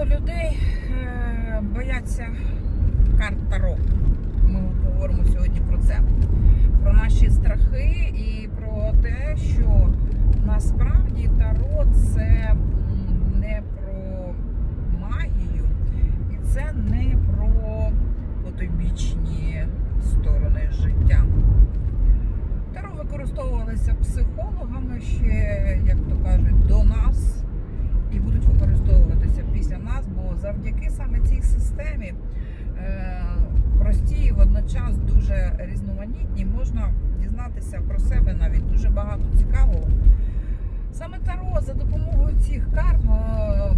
багато людей е, бояться карт Таро. Ми поговоримо сьогодні про це. Про наші страхи і про те, що насправді Таро це не про магію, і це не про потойбічні сторони життя. Таро використовувалися психологами ще, як то кажуть, до нас і будуть використовуватися після нас, бо завдяки саме цій системі е, простій водночас дуже різноманітній, можна дізнатися про себе навіть дуже багато цікавого. Саме Таро за допомогою цих карт е,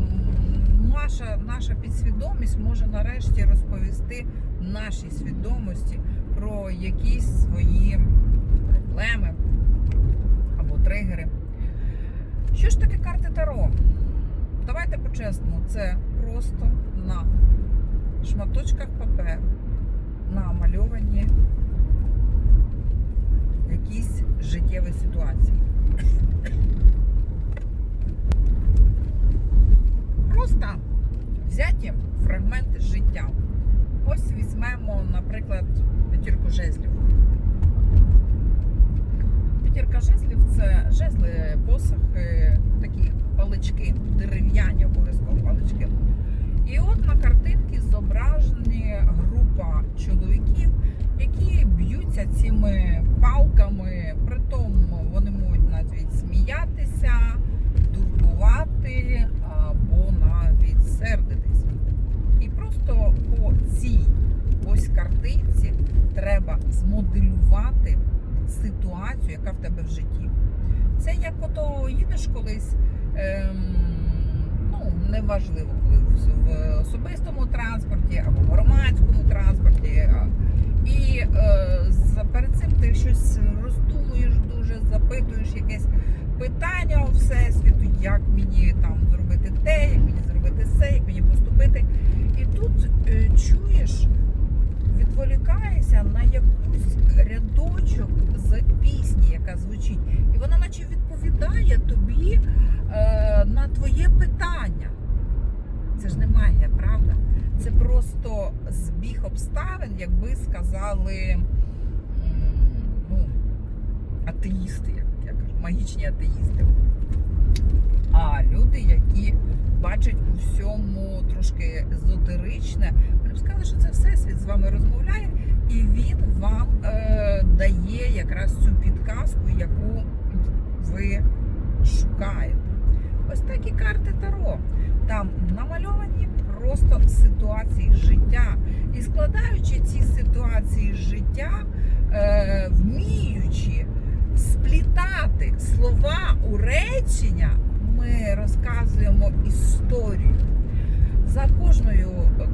наша, наша підсвідомість може нарешті розповісти нашій свідомості про якісь свої проблеми або тригери. Що ж таке карти Таро? Давайте по-чесному, це просто на шматочках паперу намальовані якісь життєві ситуації. Палками. Притом вони можуть навіть сміятися, турбувати або навіть сердитись. І просто по цій ось картинці треба змоделювати ситуацію, яка в тебе в житті. Це як ото їдеш колись, ем, ну неважливо, коли в особистому транспорті або в громадському транспорті. а, І е, за- перед цим ти щось роздумуєш дуже, запитуєш якесь питання у всесвіту, як мені там зробити те, як мені зробити це, як мені поступити. І тут е, чуєш, відволікаєшся на якусь рядочок з пісні, яка звучить, і вона наче відповідає тобі е, на твоє питання. Це ж не магія, правда? Це просто збіг обставин, якби сказали ну, атеїсти, як я кажу, магічні атеїсти. А люди, які бачать у всьому трошки езотеричне, вони б сказали, що це всесвіт з вами розмовляє, і він вам е, дає якраз цю підказку, яку ви шукаєте. Ось такі карти Таро. Там намальовані просто ситуації життя. І складаючи ці ситуації життя, е, вміючи у речення, ми розказуємо історію. За кожною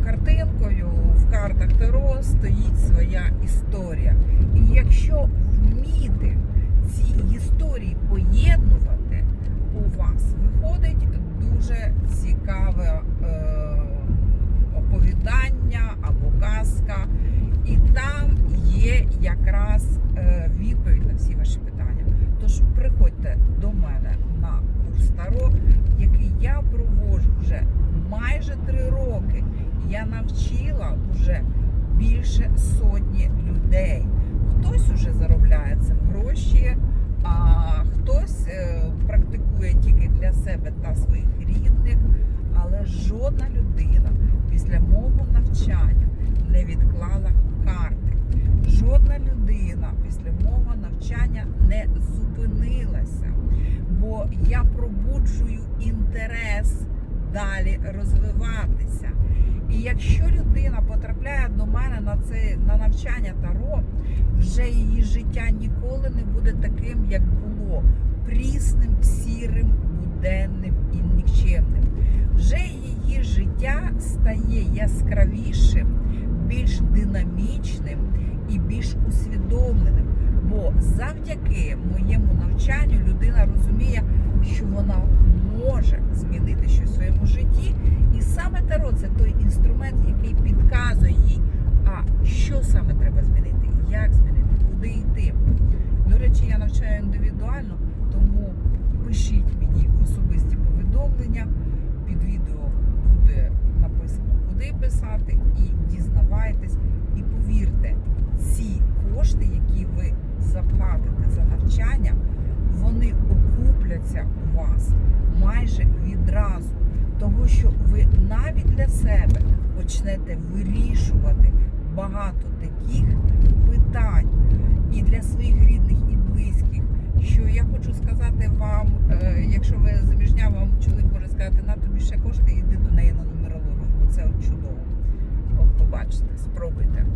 картинкою в картах Таро стоїть своя історія. І якщо вміти ці історії поєднувати, у вас виходить дуже цікаве е, оповідання або казка, і там є якраз е, відповідь на всі ваші питання. Тож приходьте до мене на курс Таро, який я проводжу вже майже три роки. Я навчила вже більше сотні людей. Хтось уже заробляє цим гроші, а хтось е, практикує тільки для себе та своїх рідних. Але жодна людина після мого навчання не відклала карти. Жодна людина після мого навчання не зупинилася, бо я пробуджую інтерес далі розвиватися. І якщо людина потрапляє до мене на це на навчання Таро, вже її життя ніколи не буде таким, як було, прісним, сірим, буденним і нікчемним. Вже її життя стає яскравішим, більш динамічним і більш усвідомленим. Бо завдяки моєму навчанню людина розуміє, що вона може змінити щось в своєму житті. І саме Таро це той інструмент, який підказує їй, а що саме треба змінити, як змінити, куди йти. До речі, я навчаю індивідуально, тому пишіть мені в особисті повідомлення. Під відео буде з'явиться у вас майже відразу, того що ви навіть для себе почнете вирішувати багато таких питань і для своїх рідних і близьких. Що я хочу сказати вам, е, якщо ви заміжня, вам чоловік може сказати, на тобі ще кошти, іди до неї на нумерологію, бо це чудово. От побачите, спробуйте.